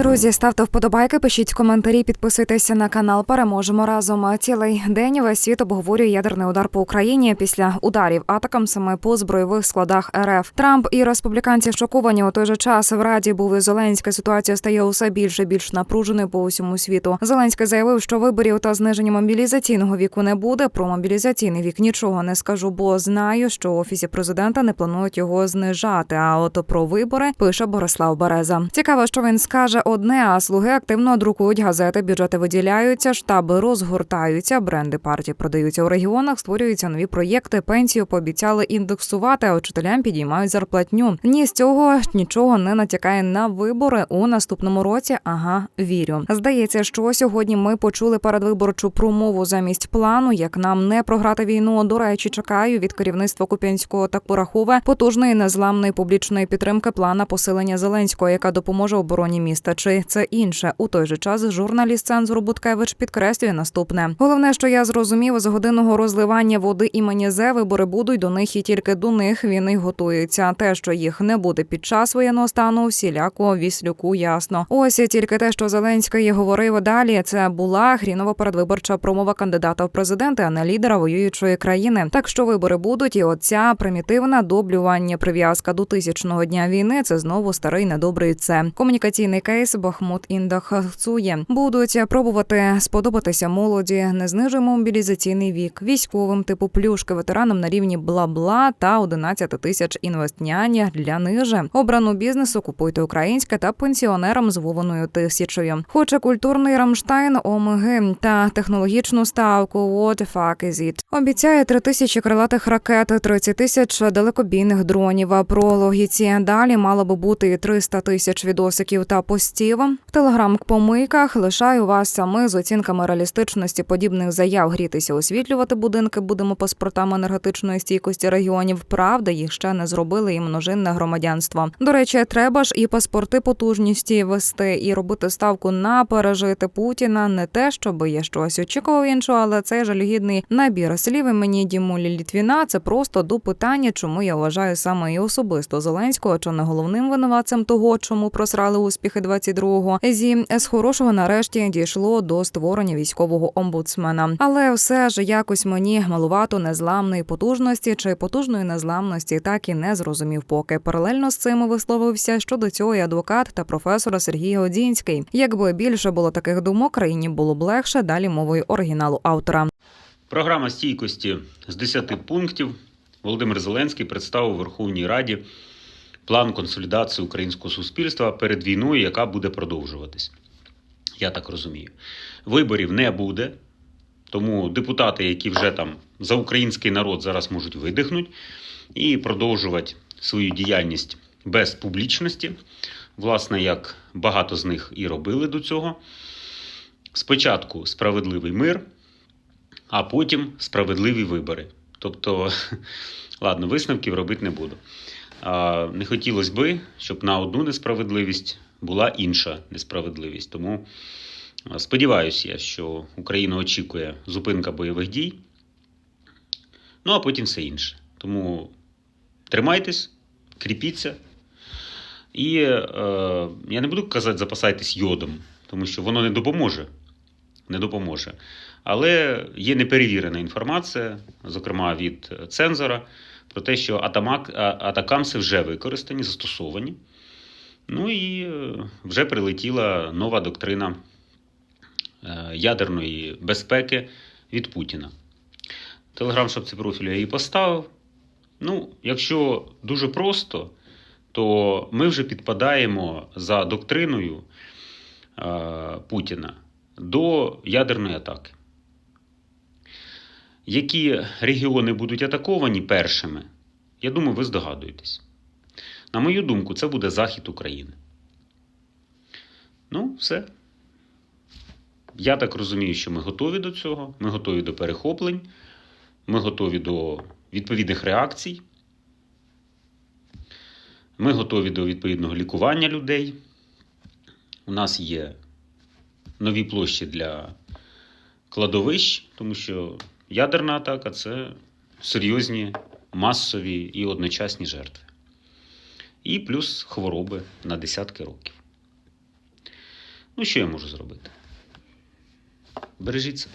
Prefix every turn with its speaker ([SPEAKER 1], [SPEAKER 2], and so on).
[SPEAKER 1] Друзі, ставте вподобайки, пишіть коментарі, підписуйтеся на канал. Переможемо разом. Цілий день весь світ обговорює ядерний удар по Україні після ударів атакам саме по збройових складах РФ. Трамп і республіканці шоковані у той же час. В Раді був і Зеленський. Ситуація стає усе більше більш напруженою по усьому світу. Зеленський заявив, що виборів та зниження мобілізаційного віку не буде. Про мобілізаційний вік нічого не скажу, бо знаю, що в офісі президента не планують його знижати. А от про вибори пише Борислав Береза. Цікаво, що він скаже одне, а слуги активно друкують газети, бюджети виділяються, штаби розгортаються, бренди партії продаються у регіонах, створюються нові проєкти. Пенсію пообіцяли індексувати, а учителям підіймають зарплатню. Ні з цього нічого не натякає на вибори у наступному році. Ага, вірю. Здається, що сьогодні ми почули передвиборчу промову замість плану, як нам не програти війну. До речі, чекаю від керівництва Куп'янського та Курахове потужної незламної публічної підтримки плана посилення Зеленського, яка допоможе обороні міста. Чи це інше у той же час журналіст цензуру Буткевич підкреслює наступне. Головне, що я зрозумів з годинного розливання води імені Зе вибори будуть до них і тільки до них він і готується. Те, що їх не буде під час воєнного стану, всіляко віслюку ясно. Ось тільки те, що Зеленський говорив далі. Це була хрінова передвиборча промова кандидата в президенти, а не лідера воюючої країни. Так що вибори будуть, і оця примітивна доблювання прив'язка до тисячного дня війни. Це знову старий недобрий це комунікаційний кейс Бахмут індахцує. Будуть пробувати сподобатися молоді. Не знижуємо мобілізаційний вік військовим, типу плюшки, ветеранам на рівні бла-бла та 11 тисяч інвестняння для ниже. Обрану бізнесу купуйте українське та пенсіонерам з Вованою тисячою. Хоче культурний Рамштайн ОМГ та технологічну ставку What fuck is it? Обіцяє 3 тисячі крилатих ракет, 30 тисяч далекобійних дронів. Про логіці далі мало би бути і 300 тисяч відосиків та постів. В телеграм-помийках лишаю вас саме з оцінками реалістичності подібних заяв. Грітися, освітлювати будинки будемо паспортами енергетичної стійкості регіонів. Правда, їх ще не зробили і множинне громадянство. До речі, треба ж і паспорти потужності вести, і робити ставку на пережити Путіна. Не те, щоб я щось очікував іншого, але цей жалюгідний набір слів імені Дімулі Літвіна це просто до питання, чому я вважаю саме і особисто Зеленського, чи не головним винуватцем того, чому просрали успіхи 22-го. Зі з хорошого нарешті дійшло до створення військового омбудсмена. Але все ж якось мені малувато незламної потужності чи потужної незламності, так і не зрозумів. Поки паралельно з цим висловився щодо цього і адвокат та професор Сергій Одінський. Якби більше було таких думок, країні було б легше далі мовою оригіналу автора.
[SPEAKER 2] Програма стійкості з 10 пунктів Володимир Зеленський представив Верховній Раді план консолідації українського суспільства перед війною, яка буде продовжуватись. Я так розумію. Виборів не буде, тому депутати, які вже там за український народ зараз можуть видихнути і продовжувати свою діяльність без публічності, власне, як багато з них і робили до цього. Спочатку справедливий мир а потім справедливі вибори. Тобто, ладно, висновків робити не буду. Не хотілося би, щоб на одну несправедливість була інша несправедливість. Тому сподіваюся я, що Україна очікує зупинка бойових дій, ну а потім все інше. Тому тримайтесь, кріпіться. І е, я не буду казати, запасайтесь йодом, тому що воно не допоможе. Не допоможе. Але є неперевірена інформація, зокрема від цензора, про те, що атамак, атакамси вже використані, застосовані. Ну і вже прилетіла нова доктрина ядерної безпеки від Путіна. Телеграм шапці профілю я її поставив. Ну, якщо дуже просто, то ми вже підпадаємо за доктриною Путіна до ядерної атаки. Які регіони будуть атаковані першими, я думаю, ви здогадуєтесь. На мою думку, це буде захід України. Ну, все. Я так розумію, що ми готові до цього. Ми готові до перехоплень, ми готові до відповідних реакцій. Ми готові до відповідного лікування людей. У нас є нові площі для кладовищ, тому що ядерна атака це серйозні масові і одночасні жертви. І плюс хвороби на десятки років. Ну, що я можу зробити? Бережіть себе.